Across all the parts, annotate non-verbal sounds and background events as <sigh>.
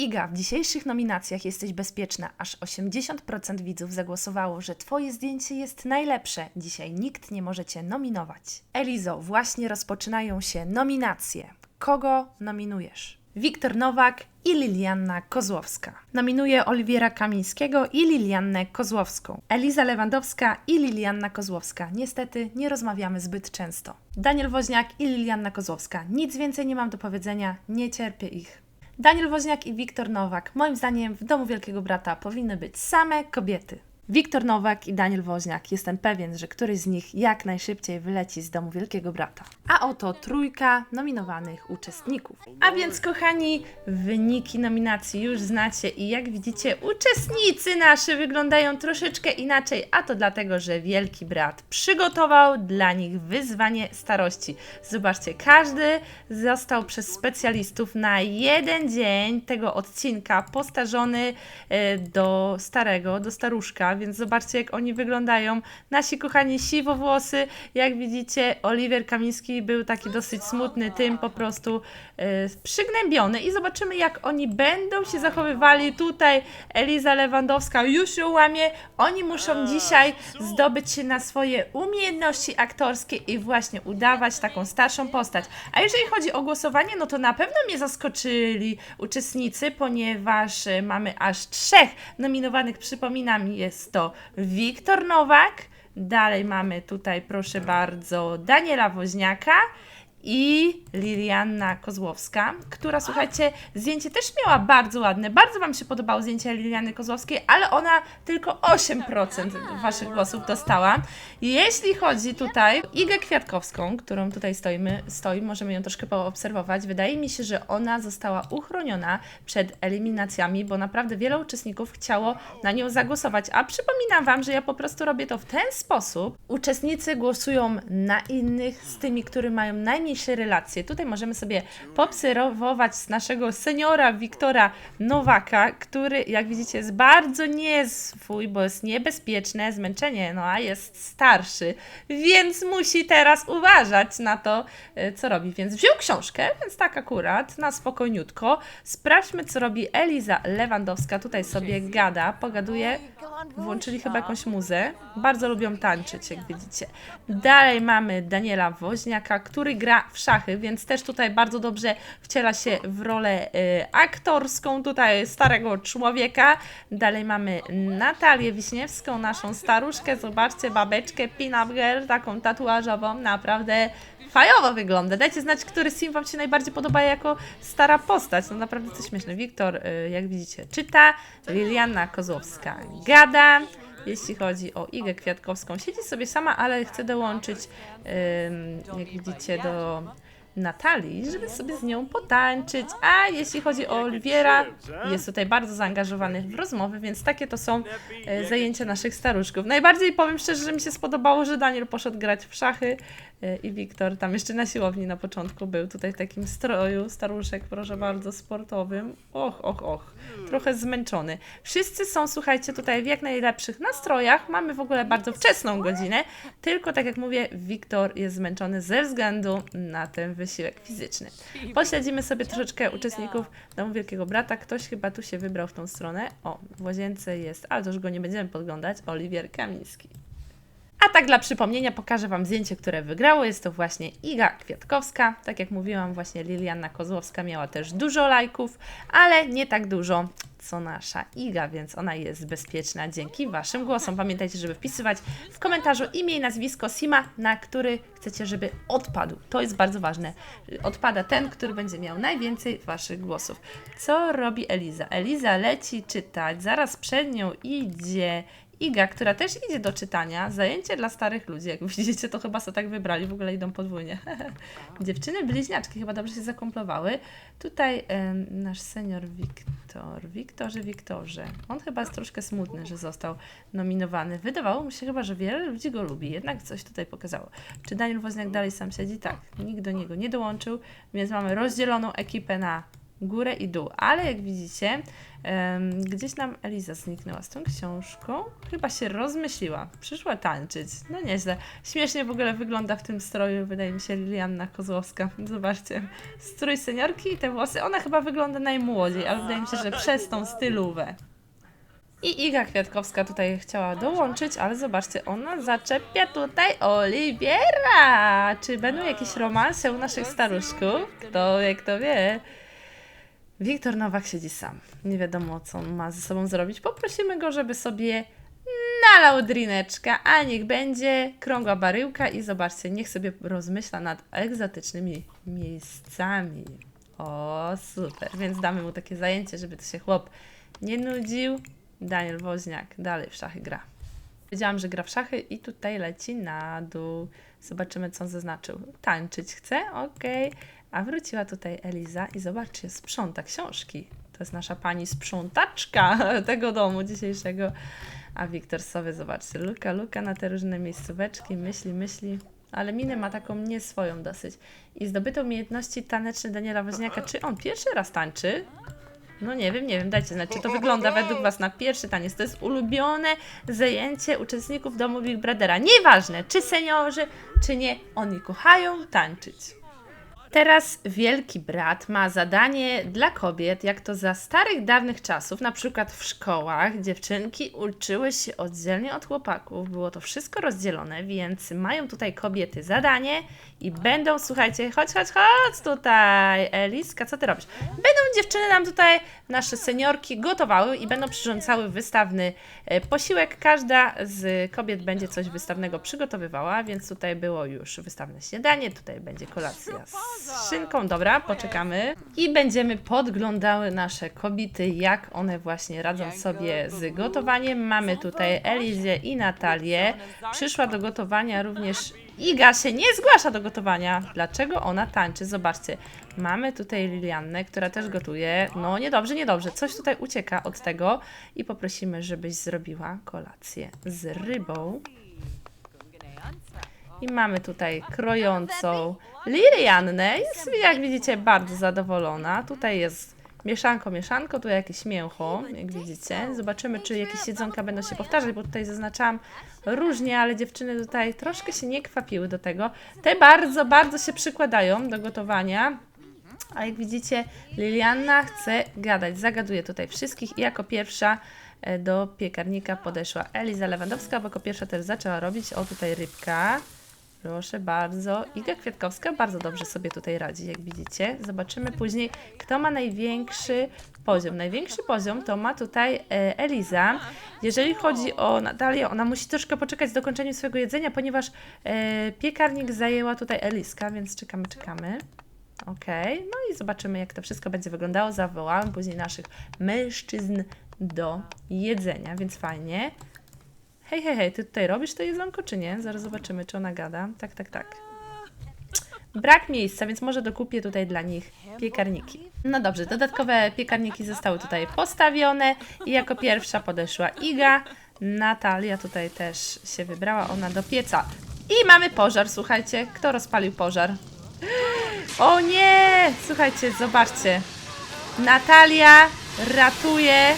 Iga, w dzisiejszych nominacjach jesteś bezpieczna. Aż 80% widzów zagłosowało, że Twoje zdjęcie jest najlepsze. Dzisiaj nikt nie może Cię nominować. Elizo, właśnie rozpoczynają się nominacje. Kogo nominujesz? Wiktor Nowak i Lilianna Kozłowska. Nominuję Oliwiera Kamińskiego i Liliannę Kozłowską. Eliza Lewandowska i Lilianna Kozłowska. Niestety nie rozmawiamy zbyt często. Daniel Woźniak i Lilianna Kozłowska. Nic więcej nie mam do powiedzenia, nie cierpię ich. Daniel Woźniak i Wiktor Nowak. Moim zdaniem w domu Wielkiego Brata powinny być same kobiety. Wiktor Nowak i Daniel Woźniak. Jestem pewien, że któryś z nich jak najszybciej wyleci z domu Wielkiego Brata. A oto trójka nominowanych uczestników. A więc, kochani, wyniki nominacji już znacie i jak widzicie, uczestnicy nasze wyglądają troszeczkę inaczej, a to dlatego, że Wielki Brat przygotował dla nich wyzwanie starości. Zobaczcie, każdy został przez specjalistów na jeden dzień tego odcinka postarzony e, do starego, do staruszka, więc zobaczcie, jak oni wyglądają. Nasi kochani siwowłosy, jak widzicie, Oliwier Kamiński był taki dosyć smutny, tym po prostu e, przygnębiony i zobaczymy, jak oni będą się zachowywali tutaj. Eliza Lewandowska już się łamie. Oni muszą dzisiaj zdobyć się na swoje umiejętności aktorskie i właśnie udawać taką starszą postać. A jeżeli chodzi o głosowanie, no to na pewno mnie zaskoczyli uczestnicy, ponieważ e, mamy aż trzech nominowanych. Przypominam, jest to Wiktor Nowak, dalej mamy tutaj, proszę bardzo, Daniela Woźniaka i Lilianna Kozłowska, która słuchajcie, zdjęcie też miała bardzo ładne. Bardzo Wam się podobało zdjęcie Liliany Kozłowskiej, ale ona tylko 8% Waszych głosów dostała. Jeśli chodzi tutaj Igę Kwiatkowską, którą tutaj stoimy, stoi, możemy ją troszkę poobserwować. Wydaje mi się, że ona została uchroniona przed eliminacjami, bo naprawdę wiele uczestników chciało na nią zagłosować. A przypominam Wam, że ja po prostu robię to w ten sposób. Uczestnicy głosują na innych z tymi, którzy mają relacje. Tutaj możemy sobie poobserwować z naszego seniora Wiktora Nowaka, który jak widzicie jest bardzo nieswój, bo jest niebezpieczne zmęczenie, no a jest starszy, więc musi teraz uważać na to, e, co robi. Więc wziął książkę, więc tak akurat, na spokojniutko. Sprawdźmy, co robi Eliza Lewandowska. Tutaj sobie gada, pogaduje. Włączyli chyba jakąś muzę. Bardzo lubią tańczyć, jak widzicie. Dalej mamy Daniela Woźniaka, który gra w szachy, więc też tutaj bardzo dobrze wciela się w rolę y, aktorską tutaj starego człowieka. Dalej mamy Natalię Wiśniewską, naszą staruszkę. Zobaczcie, babeczkę, pin-up girl, taką tatuażową. Naprawdę fajowo wygląda. Dajcie znać, który sim Wam się najbardziej podoba jako stara postać. No naprawdę to śmieszne. Wiktor, y, jak widzicie, czyta. Liliana Kozłowska gada. Jeśli chodzi o Igę Kwiatkowską, siedzi sobie sama, ale chce dołączyć, jak widzicie, do Natalii, żeby sobie z nią potańczyć. A jeśli chodzi o Oliwiera, jest tutaj bardzo zaangażowany w rozmowy, więc takie to są e, zajęcia naszych staruszków. Najbardziej powiem szczerze, że mi się spodobało, że Daniel poszedł grać w szachy e, i Wiktor tam jeszcze na siłowni na początku był, tutaj w takim stroju, staruszek, proszę bardzo, sportowym. Och, och, och, trochę zmęczony. Wszyscy są, słuchajcie, tutaj w jak najlepszych nastrojach. Mamy w ogóle bardzo wczesną godzinę, tylko tak jak mówię, Wiktor jest zmęczony ze względu na ten wysiłek fizyczny. Pośledzimy sobie troszeczkę uczestników Domu Wielkiego Brata. Ktoś chyba tu się wybrał w tą stronę. O, w łazience jest, ale to już go nie będziemy podglądać, Oliwier Kamiński. A tak dla przypomnienia pokażę Wam zdjęcie, które wygrało. Jest to właśnie Iga Kwiatkowska. Tak jak mówiłam, właśnie Liliana Kozłowska miała też dużo lajków, ale nie tak dużo co nasza Iga, więc ona jest bezpieczna dzięki Waszym głosom. Pamiętajcie, żeby wpisywać w komentarzu imię i nazwisko Sima, na który chcecie, żeby odpadł. To jest bardzo ważne. Odpada ten, który będzie miał najwięcej Waszych głosów. Co robi Eliza? Eliza leci czytać, zaraz przed nią idzie Iga, która też idzie do czytania, zajęcie dla starych ludzi. Jak widzicie, to chyba sobie tak wybrali, w ogóle idą podwójnie. <laughs> Dziewczyny bliźniaczki chyba dobrze się zakomplowały. Tutaj nasz senior Wiktor, Wiktorze, Wiktorze. On chyba jest troszkę smutny, że został nominowany. Wydawało mu się chyba, że wiele ludzi go lubi, jednak coś tutaj pokazało. Czy Daniel Woźniak dalej sam siedzi? Tak, nikt do niego nie dołączył, więc mamy rozdzieloną ekipę na górę i dół. Ale jak widzicie, gdzieś nam Eliza zniknęła z tą książką. Chyba się rozmyśliła. Przyszła tańczyć. No nieźle. Śmiesznie w ogóle wygląda w tym stroju, wydaje mi się, Lilianna Kozłowska. Zobaczcie. Strój seniorki i te włosy. Ona chyba wygląda najmłodziej, ale wydaje mi się, że przez tą stylówę. I Iga Kwiatkowska tutaj chciała dołączyć, ale zobaczcie, ona zaczepia tutaj Oliwiera. Czy będą jakieś romanse u naszych staruszków? Kto wie, kto wie. Wiktor Nowak siedzi sam. Nie wiadomo, co on ma ze sobą zrobić. Poprosimy go, żeby sobie nalał drineczka, a niech będzie krągła baryłka i zobaczcie, niech sobie rozmyśla nad egzotycznymi miejscami. O, super. Więc damy mu takie zajęcie, żeby to się chłop nie nudził. Daniel Woźniak dalej w szachy gra. Wiedziałam, że gra w szachy i tutaj leci na dół. Zobaczymy, co on zaznaczył. Tańczyć chce? Okej. A wróciła tutaj Eliza i zobaczcie, sprząta książki. To jest nasza pani sprzątaczka <laughs> tego domu dzisiejszego. A Wiktor sobie, zobaczcie, luka, luka na te różne miejscóweczki, myśli, myśli. Ale minę ma taką nie swoją dosyć. I zdobyte umiejętności taneczne Daniela Woźniaka. Czy on pierwszy raz tańczy? No nie wiem, nie wiem, dajcie znać, czy to wygląda według Was na pierwszy taniec. To jest ulubione zajęcie uczestników domu Big Brothera. Nieważne, czy seniorzy, czy nie, oni kochają tańczyć. Teraz wielki brat ma zadanie dla kobiet, jak to za starych, dawnych czasów, na przykład w szkołach, dziewczynki uczyły się oddzielnie od chłopaków. Było to wszystko rozdzielone, więc mają tutaj kobiety zadanie i będą, słuchajcie, chodź, chodź, chodź tutaj, Eliska, co ty robisz? Będą dziewczyny nam tutaj, nasze seniorki, gotowały i będą przyrządzały wystawny e, posiłek. Każda z kobiet będzie coś wystawnego przygotowywała, więc tutaj było już wystawne śniadanie, tutaj będzie kolacja z szynką. Dobra, poczekamy. I będziemy podglądały nasze kobiety, jak one właśnie radzą sobie z gotowaniem. Mamy tutaj Elizę i Natalię. Przyszła do gotowania również Iga się nie zgłasza do gotowania. Dlaczego ona tańczy? Zobaczcie. Mamy tutaj Liliannę, która też gotuje. No niedobrze, niedobrze. Coś tutaj ucieka od tego i poprosimy, żebyś zrobiła kolację z rybą. I mamy tutaj krojącą Liliannę. Jest, jak widzicie, bardzo zadowolona. Tutaj jest mieszanko, mieszanko, tu jakieś mięcho, jak widzicie. Zobaczymy, czy jakieś jedzonka będą się powtarzać, bo tutaj zaznaczałam różnie, ale dziewczyny tutaj troszkę się nie kwapiły do tego. Te bardzo, bardzo się przykładają do gotowania. A jak widzicie, Lilianna chce gadać, zagaduje tutaj wszystkich i jako pierwsza e, do piekarnika podeszła Eliza Lewandowska, bo jako pierwsza też zaczęła robić. O, tutaj rybka. Proszę bardzo. Iga Kwiatkowska bardzo dobrze sobie tutaj radzi, jak widzicie. Zobaczymy później, kto ma największy poziom. Największy poziom to ma tutaj e, Eliza. Jeżeli chodzi o Natalię, ona musi troszkę poczekać z dokończeniem swojego jedzenia, ponieważ e, piekarnik zajęła tutaj Eliska, więc czekamy, czekamy. Okej, no i zobaczymy, jak to wszystko będzie wyglądało. Zawołałem później naszych mężczyzn do jedzenia, więc fajnie. Hej, hej, hej, ty tutaj robisz to jedzonko, czy nie? Zaraz zobaczymy, czy ona gada. Tak, tak, tak. Brak miejsca, więc może dokupię tutaj dla nich piekarniki. No dobrze, dodatkowe piekarniki zostały tutaj postawione i jako pierwsza podeszła Iga. Natalia tutaj też się wybrała, ona do pieca. I mamy pożar, słuchajcie. Kto rozpalił pożar? O nie! Słuchajcie, zobaczcie. Natalia ratuje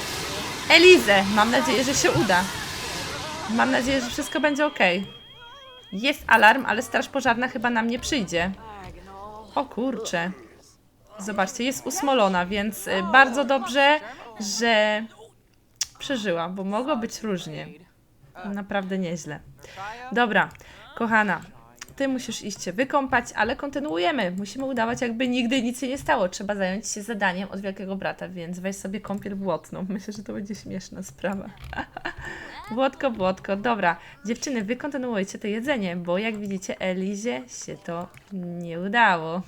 Elizę. Mam nadzieję, że się uda. Mam nadzieję, że wszystko będzie ok. Jest alarm, ale straż pożarna chyba nam nie przyjdzie. O kurczę. Zobaczcie, jest usmolona, więc y, bardzo dobrze, że przeżyła, bo mogło być różnie. Naprawdę nieźle. Dobra, kochana, ty musisz iść się wykąpać, ale kontynuujemy. Musimy udawać, jakby nigdy nic się nie stało. Trzeba zająć się zadaniem od wielkiego brata, więc weź sobie kąpiel błotną. Myślę, że to będzie śmieszna sprawa. <laughs> Błotko, błotko. Dobra, dziewczyny, wy kontynuujcie to jedzenie, bo jak widzicie, Elizie się to nie udało.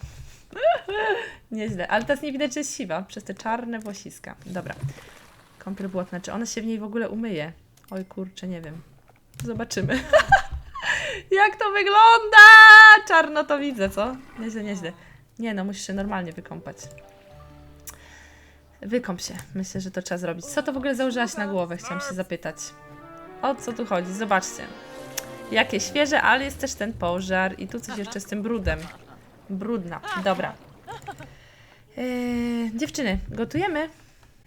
<laughs> Nieźle, ale teraz nie widać, że jest siwa przez te czarne włosiska. Dobra, kąpiel błotna. Czy ona się w niej w ogóle umyje? Oj kurczę, nie wiem. Zobaczymy. <laughs> Jak to wygląda? Czarno to widzę, co? Nieźle, nieźle. Nie no, musisz się normalnie wykąpać. Wykąp się. Myślę, że to trzeba zrobić. Co to w ogóle założyłaś na głowę? Chciałam się zapytać. O co tu chodzi? Zobaczcie. Jakie świeże, ale jest też ten pożar i tu coś jeszcze z tym brudem. Brudna. Dobra. Yy, dziewczyny, gotujemy?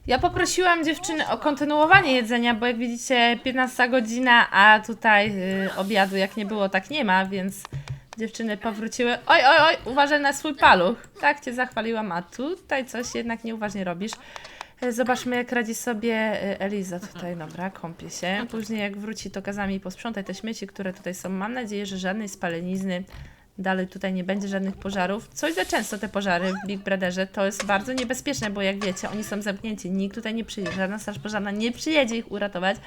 Ja poprosiłam dziewczyny o kontynuowanie jedzenia, bo jak widzicie 15 godzina, a tutaj yy, obiadu jak nie było, tak nie ma, więc dziewczyny powróciły. Oj, oj, oj, uważaj na swój paluch. Tak cię zachwaliłam, a tutaj coś jednak nieuważnie robisz. Yy, Zobaczmy, jak radzi sobie yy, Eliza tutaj, dobra, kąpie się. Później jak wróci, to kazami posprzątaj te śmieci, które tutaj są. Mam nadzieję, że żadnej spalenizny. Dalej tutaj nie będzie żadnych pożarów. Coś za często te pożary w Big Brotherze. To jest bardzo niebezpieczne, bo jak wiecie, oni są zamknięci. Nikt tutaj nie przyjedzie. Żadna straż pożarna nie przyjedzie ich uratować.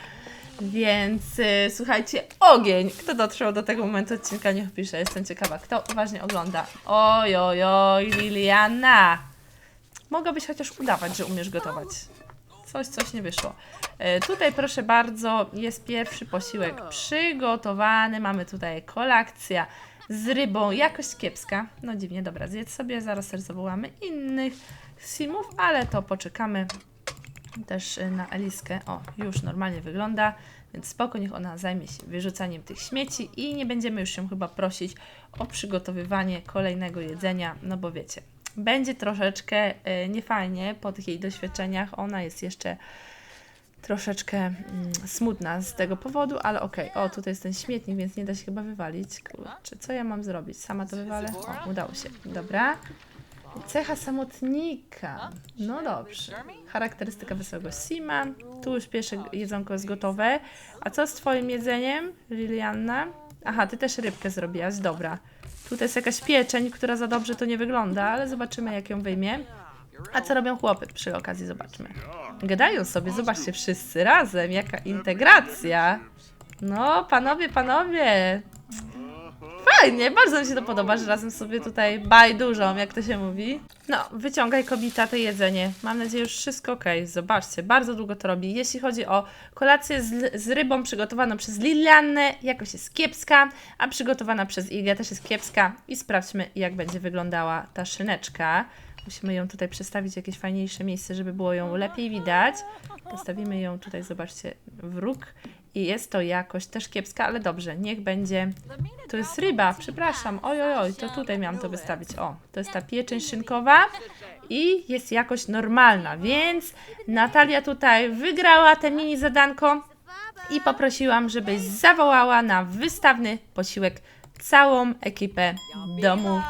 Więc y, słuchajcie, ogień! Kto dotrwał do tego momentu odcinka, niech pisze. Jestem ciekawa, kto uważnie ogląda. Oj, oj, oj, Liliana! Mogłabyś chociaż udawać, że umiesz gotować. Coś, coś nie wyszło. E, tutaj proszę bardzo, jest pierwszy posiłek przygotowany. Mamy tutaj kolakcja z rybą, jakość kiepska. No dziwnie, dobra, zjedz sobie, zaraz też innych simów, ale to poczekamy też na Eliskę. O, już normalnie wygląda, więc spoko, niech ona zajmie się wyrzucaniem tych śmieci i nie będziemy już się chyba prosić o przygotowywanie kolejnego jedzenia, no bo wiecie, będzie troszeczkę y, niefajnie po tych jej doświadczeniach. Ona jest jeszcze troszeczkę mm, smutna z tego powodu, ale okej. O, tutaj jest ten śmietnik, więc nie da się chyba wywalić. Kurczę, co ja mam zrobić? Sama to wywalę? O, udało się. Dobra. Cecha samotnika. No dobrze. Charakterystyka wesołego Sima. Tu już pierwsze jedzonko jest gotowe. A co z twoim jedzeniem, Lilianna? Aha, ty też rybkę zrobiłaś, dobra. Tutaj jest jakaś pieczeń, która za dobrze to nie wygląda, ale zobaczymy jak ją wyjmie. A co robią chłopy przy okazji, zobaczmy. Gadają sobie, zobaczcie, wszyscy razem, jaka integracja. No, panowie, panowie. Fajnie, bardzo mi się to podoba, że razem sobie tutaj bajdużą, jak to się mówi. No, wyciągaj kobita to jedzenie. Mam nadzieję, że wszystko ok. Zobaczcie, bardzo długo to robi. Jeśli chodzi o kolację z, z rybą przygotowaną przez Liliannę, jakoś jest kiepska, a przygotowana przez Igę też jest kiepska. I sprawdźmy, jak będzie wyglądała ta szyneczka. Musimy ją tutaj przestawić w jakieś fajniejsze miejsce, żeby było ją lepiej widać. Postawimy ją tutaj, zobaczcie, w róg. I jest to jakoś też kiepska, ale dobrze, niech będzie. To jest ryba, przepraszam. Oj, oj, oj, to tutaj miałam to wystawić. O, to jest ta pieczeń szynkowa i jest jakoś normalna, więc Natalia tutaj wygrała te mini zadanko i poprosiłam, żebyś zawołała na wystawny posiłek całą ekipę domu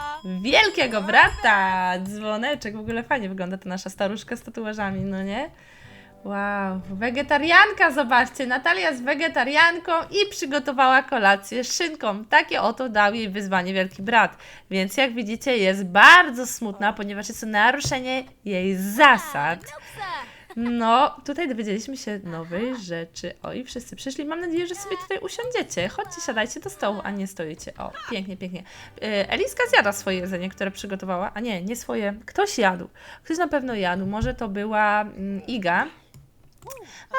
Wielkiego Brata. Dzwoneczek, w ogóle fajnie wygląda ta nasza staruszka z tatuażami, no nie? Wow, wegetarianka, zobaczcie, Natalia jest wegetarianką i przygotowała kolację z szynką. Takie oto dał jej wyzwanie Wielki Brat. Więc jak widzicie jest bardzo smutna, ponieważ jest to naruszenie jej zasad. No, tutaj dowiedzieliśmy się nowej rzeczy. O, i wszyscy przyszli. Mam nadzieję, że sobie tutaj usiądziecie. Chodźcie, siadajcie do stołu, a nie stoicie. O, pięknie, pięknie. Yy, Eliska zjada swoje jedzenie, które przygotowała. A nie, nie swoje. Ktoś jadł. Ktoś na pewno jadł. Może to była mm, Iga.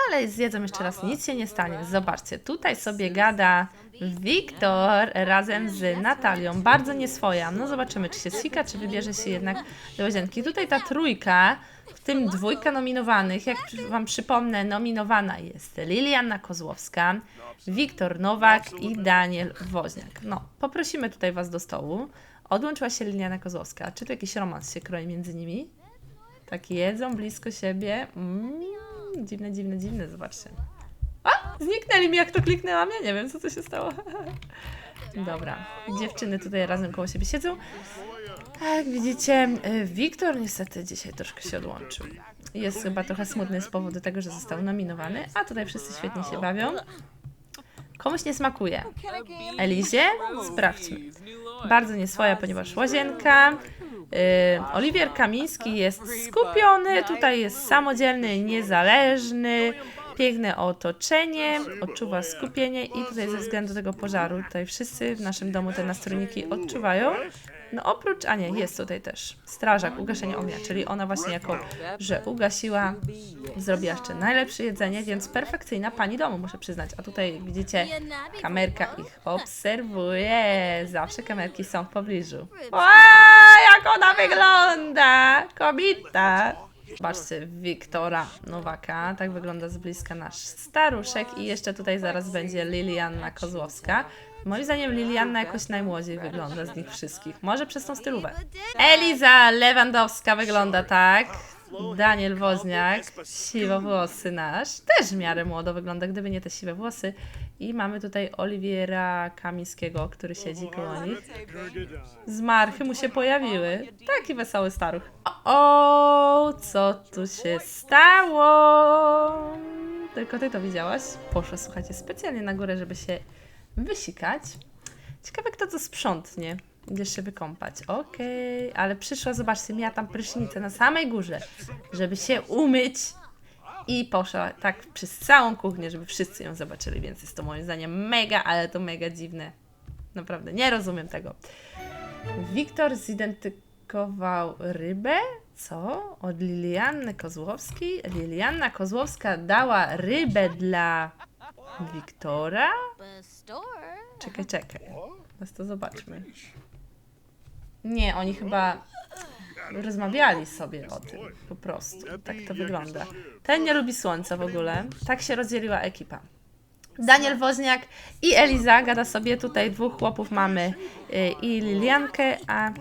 Ale zjedzą jeszcze raz, nic się nie stanie. Zobaczcie, tutaj sobie gada Wiktor razem z Natalią. Bardzo nieswoja. No zobaczymy, czy się sika, czy wybierze się jednak do łazienki. Tutaj ta trójka, w tym dwójka nominowanych. Jak Wam przypomnę, nominowana jest Liliana Kozłowska, Wiktor Nowak i Daniel Woźniak. No, poprosimy tutaj Was do stołu. Odłączyła się Liliana Kozłowska. Czy tu jakiś romans się kroi między nimi? Tak jedzą blisko siebie. Mm, dziwne, dziwne, dziwne, zobaczcie. A! Zniknęli mi, jak to kliknęłam. Ja nie wiem, co to się stało. <laughs> Dobra, dziewczyny tutaj razem koło siebie siedzą. Jak widzicie, y, Wiktor niestety dzisiaj troszkę się odłączył. Jest chyba trochę smutny z powodu tego, że został nominowany, a tutaj wszyscy świetnie się bawią. Komuś nie smakuje. Elizie? Sprawdźmy. Bardzo nieswoja, ponieważ łazienka. Yy, Oliwier Kamiński jest skupiony, tutaj jest samodzielny, niezależny, piękne otoczenie, odczuwa skupienie i tutaj ze względu tego pożaru, tutaj wszyscy w naszym domu te nastrojniki odczuwają. No oprócz, a nie, jest tutaj też strażak, ugaszenie ognia, czyli ona właśnie jako, że ugasiła, zrobiła jeszcze najlepsze jedzenie, więc perfekcyjna pani domu, muszę przyznać. A tutaj widzicie, kamerka ich obserwuje, zawsze kamerki są w pobliżu. Ła, jak ona wygląda, kobieta! Zobaczcie, Wiktora Nowaka. Tak wygląda z bliska nasz staruszek. I jeszcze tutaj zaraz będzie Lilianna Kozłowska. Moim zdaniem Lilianna jakoś najmłodziej wygląda z nich wszystkich. Może przez tą stylówę. Eliza Lewandowska wygląda tak. Daniel Woźniak, siwowłosy nasz, też w miarę młodo wygląda, gdyby nie te siwe włosy. I mamy tutaj Oliwiera Kamińskiego, który siedzi koło nich. Zmarchy mu się pojawiły. Taki wesoły staruch. O, co tu się stało? Tylko ty to widziałaś? Poszła, słuchajcie, specjalnie na górę, żeby się wysikać. Ciekawe, kto to sprzątnie. Idziesz się wykąpać. Okej, ale przyszła, zobaczcie, miała tam prysznicę na samej górze, żeby się umyć. I poszła tak przez całą kuchnię, żeby wszyscy ją zobaczyli, więc jest to moim zdaniem mega, ale to mega dziwne. Naprawdę, nie rozumiem tego. Wiktor zidentyfikował rybę. Co? Od Lilianny Kozłowskiej? Lilianna Kozłowska dała rybę dla Wiktora? Czekaj, czekaj. Teraz to zobaczmy. Nie, oni chyba rozmawiali sobie o tym. Po prostu. Tak to wygląda. Ten nie lubi słońca w ogóle. Tak się rozdzieliła ekipa. Daniel Woźniak i Eliza gada sobie. Tutaj dwóch chłopów mamy y, i Liliankę, a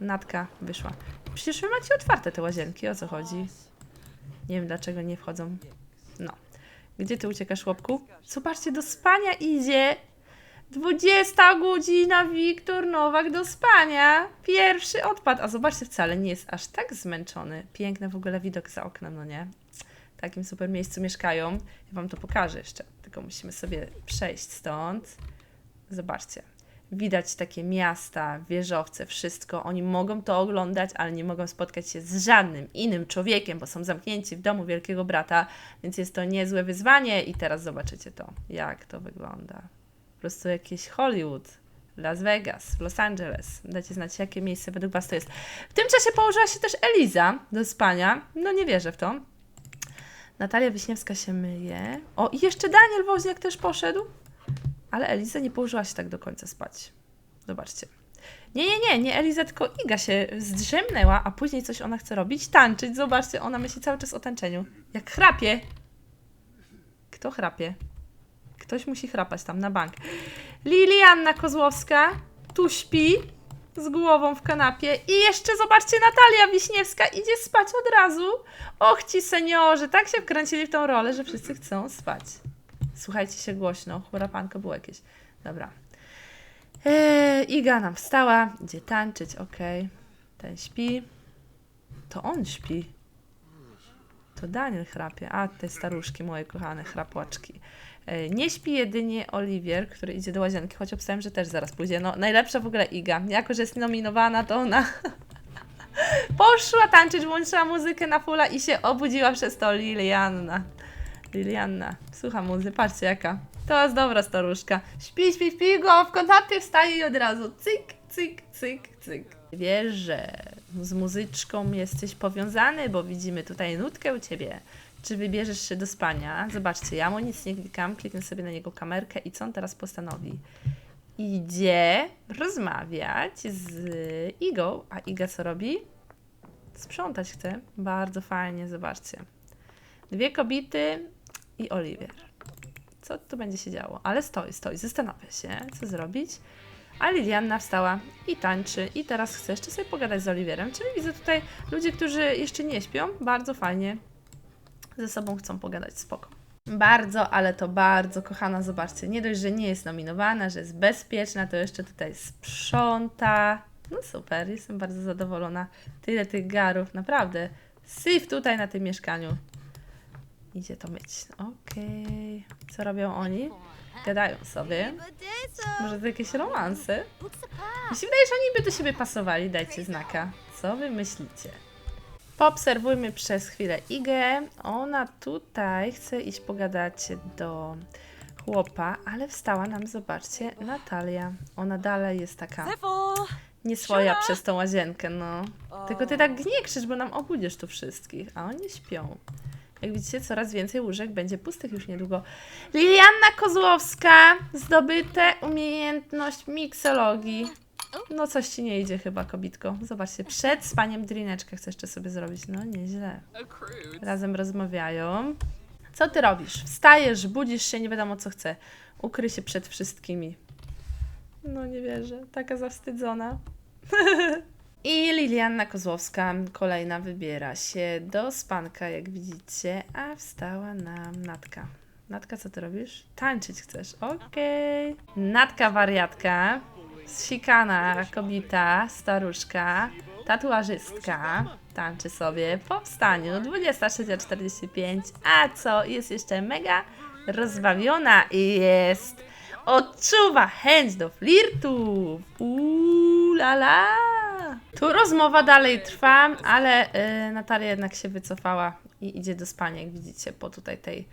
Natka wyszła. Przecież wy macie otwarte te łazienki, o co chodzi? Nie wiem dlaczego nie wchodzą. No. Gdzie ty uciekasz, chłopku? Zobaczcie, do spania idzie. 20 godzina, Wiktor Nowak do spania. Pierwszy odpad. A zobaczcie, wcale nie jest aż tak zmęczony. Piękny w ogóle widok za oknem, no nie? W takim super miejscu mieszkają. Ja Wam to pokażę jeszcze. Tylko musimy sobie przejść stąd. Zobaczcie. Widać takie miasta, wieżowce, wszystko. Oni mogą to oglądać, ale nie mogą spotkać się z żadnym innym człowiekiem, bo są zamknięci w domu wielkiego brata, więc jest to niezłe wyzwanie. I teraz zobaczycie to, jak to wygląda. Po prostu jakieś Hollywood, Las Vegas, Los Angeles. Dajcie znać, jakie miejsce według Was to jest. W tym czasie położyła się też Eliza do spania. No nie wierzę w to. Natalia Wiśniewska się myje. O, i jeszcze Daniel Woźniak też poszedł. Ale Eliza nie położyła się tak do końca spać. Zobaczcie. Nie, nie, nie, nie Eliza, tylko Iga się zdrzemnęła, a później coś ona chce robić, tańczyć. Zobaczcie, ona myśli cały czas o tańczeniu. Jak chrapie. Kto chrapie? Ktoś musi chrapać tam na bank. Lilianna Kozłowska tu śpi z głową w kanapie i jeszcze zobaczcie Natalia Wiśniewska idzie spać od razu. Och ci seniorzy, tak się wkręcili w tą rolę, że wszyscy chcą spać. Słuchajcie się głośno, churapanko było jakieś. Dobra. Eee, Iga nam wstała, idzie tańczyć, okej. Ten śpi. To on śpi. To Daniel chrapie. A, te staruszki moje kochane, chrapłaczki. E, Nie śpi jedynie Oliwier, który idzie do łazienki, choć obstałem, że też zaraz pójdzie. No, najlepsza w ogóle Iga. Jako, że jest nominowana, to ona <laughs> poszła tańczyć, włączyła muzykę na fulla i się obudziła przez to Lilianna. Lilianna, słucha muzy, patrzcie jaka. To jest dobra staruszka. Śpi, śpi, śpi go, w kontakcie wstaje i od razu cyk, cyk, cyk, cyk. Wiesz, że z muzyczką jesteś powiązany, bo widzimy tutaj nutkę u Ciebie. Czy wybierzesz się do spania? Zobaczcie, ja mu nic nie klikam, kliknę sobie na niego kamerkę i co on teraz postanowi? Idzie rozmawiać z Igą, a Iga co robi? Sprzątać chce. Bardzo fajnie, zobaczcie. Dwie kobiety i Oliwier. Co tu będzie się działo? Ale stoi, stoi, zastanawia się, co zrobić. A Lilianna wstała i tańczy i teraz chce jeszcze sobie pogadać z Oliwierem. Czyli widzę tutaj ludzi, którzy jeszcze nie śpią. Bardzo fajnie ze sobą chcą pogadać, spoko. Bardzo, ale to bardzo kochana, zobaczcie, nie dość, że nie jest nominowana, że jest bezpieczna, to jeszcze tutaj sprząta. No super, jestem bardzo zadowolona. Tyle tych garów, naprawdę. Syf tutaj na tym mieszkaniu. Idzie to myć. Okej. Co robią oni? Gadają sobie. Może to jakieś romanse? Mi się wydaje, że oni by do siebie pasowali. Dajcie znaka. Co wy myślicie? Poobserwujmy przez chwilę Igę. Ona tutaj chce iść pogadać do chłopa, ale wstała nam, zobaczcie, Natalia. Ona dalej jest taka nieswoja przez tą łazienkę, no. Tylko ty tak nie krzycz, bo nam obudzisz tu wszystkich, a oni śpią. Jak widzicie, coraz więcej łóżek będzie pustych już niedługo. Lilianna Kozłowska, zdobyte umiejętność miksologii. No coś ci nie idzie chyba, kobitko. Zobaczcie, przed spaniem drineczkę chcesz jeszcze sobie zrobić. No nieźle. Razem rozmawiają. Co ty robisz? Wstajesz, budzisz się, nie wiadomo co chce. Ukryj się przed wszystkimi. No nie wierzę, taka zawstydzona. <laughs> Lilianna Kozłowska, kolejna, wybiera się do spanka, jak widzicie, a wstała nam Natka. Natka, co ty robisz? Tańczyć chcesz, okej. Natka wariatka, zsikana kobita, staruszka, tatuażystka, tańczy sobie po wstaniu, 23.45, a co, jest jeszcze mega rozbawiona i jest, odczuwa chęć do flirtów, uuu la la. Tu rozmowa dalej trwa, ale y, Natalia jednak się wycofała i idzie do spania, jak widzicie, po tutaj tej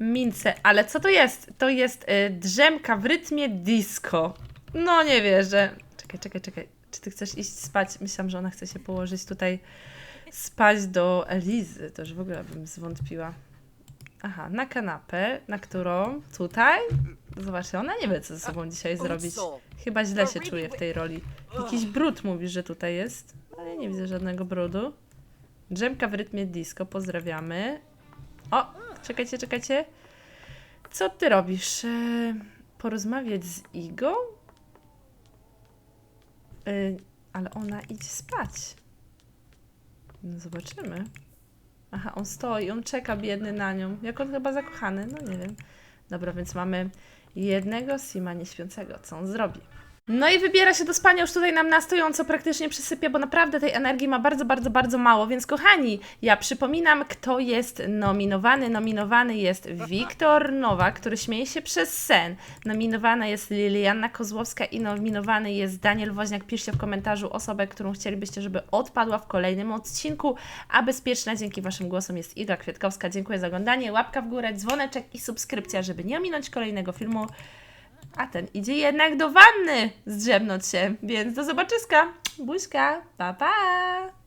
mince. Ale co to jest? To jest y, drzemka w rytmie disco. No nie wierzę. Czekaj, czekaj, czekaj. Czy ty chcesz iść spać? Myślałam, że ona chce się położyć tutaj spać do Elizy. To już w ogóle bym zwątpiła. Aha, na kanapę, na którą tutaj. Zobaczcie, ona nie wie, co ze sobą dzisiaj zrobić. Chyba źle się czuje w tej roli. Jakiś brud mówisz, że tutaj jest, ale nie widzę żadnego brudu. Drzemka w rytmie disco, pozdrawiamy. O, czekajcie, czekajcie. Co ty robisz? E, porozmawiać z Igą? E, ale ona idzie spać. No zobaczymy. Aha, on stoi, on czeka biedny na nią. Jak on chyba zakochany, no nie wiem. Dobra, więc mamy jednego Sima nieśpiącego. Co on zrobi? No i wybiera się do spania, już tutaj nam na stojąco praktycznie przysypia, bo naprawdę tej energii ma bardzo, bardzo, bardzo mało. Więc kochani, ja przypominam, kto jest nominowany. Nominowany jest Wiktor Nowak, który śmieje się przez sen. Nominowana jest Lilianna Kozłowska i nominowany jest Daniel Woźniak. Piszcie w komentarzu osobę, którą chcielibyście, żeby odpadła w kolejnym odcinku. A bezpieczna dzięki Waszym głosom jest Iga Kwiatkowska. Dziękuję za oglądanie. Łapka w górę, dzwoneczek i subskrypcja, żeby nie ominąć kolejnego filmu. A ten idzie jednak do wanny zdrzemnąć się, więc do zobaczyska. Buźka, pa pa!